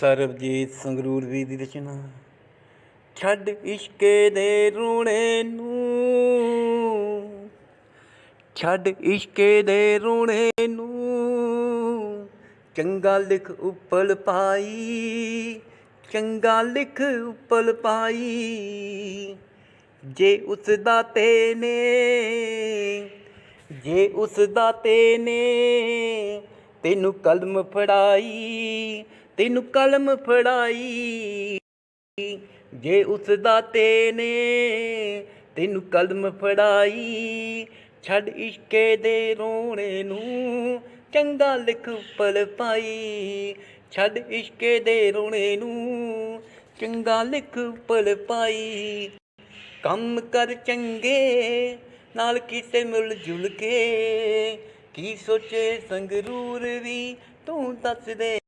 ਸਰਬਜੀਤ ਸੰਗਰੂਰ ਵੀ ਦੀ ਰਚਨਾ। ਛੱਡ ਇਸ਼ਕੇ ਦੇ ਰੂਣੇ ਨੂੰ। ਛੱਡ ਇਸ਼ਕੇ ਦੇ ਰੂਣੇ ਨੂੰ। ਚੰਗਾ ਲਿਖ ਉੱਪਲ ਪਾਈ। ਚੰਗਾ ਲਿਖ ਉੱਪਲ ਪਾਈ। ਜੇ ਉਸ ਦਾ ਤੇ ਨੇ, ਜੇ ਉਸ ਦਾ ਤੇ ਨੇ ਤੈਨੂੰ ਕਲਮ ਫੜਾਈ ਤੈਨੂੰ ਕਲਮ ਫੜਾਈ। ਜੇ ਉਸ ਦਾ ਤੇ ਨੇ ਤੈਨੂੰ ਕਲਮ ਫੜਾਈ, ਛੱਡ ਇਸ਼ਕੇ ਦੇ ਰੋਣੇ ਨੂੰ ਚੰਗਾ ਲਿਖ ਪਲ ਪਾਈ। ਛੱਡ ਇਸ਼ਕੇ ਦੇ ਰੋਣੇ ਨੂੰ ਚੰਗਾ ਲਿਖ ਪਲ ਪਾਈ। ਕੰਮ ਕਰ ਚੰਗੇ, ਨਾਲ ਕੀਤੇ ਮਿਲ ਜੁਲ ਕੇ। ਕੀ ਸੋਚੇ ਸੰਗਰੂਰ ਵੀ ਤੂੰ ਦੱਸ ਦੇ।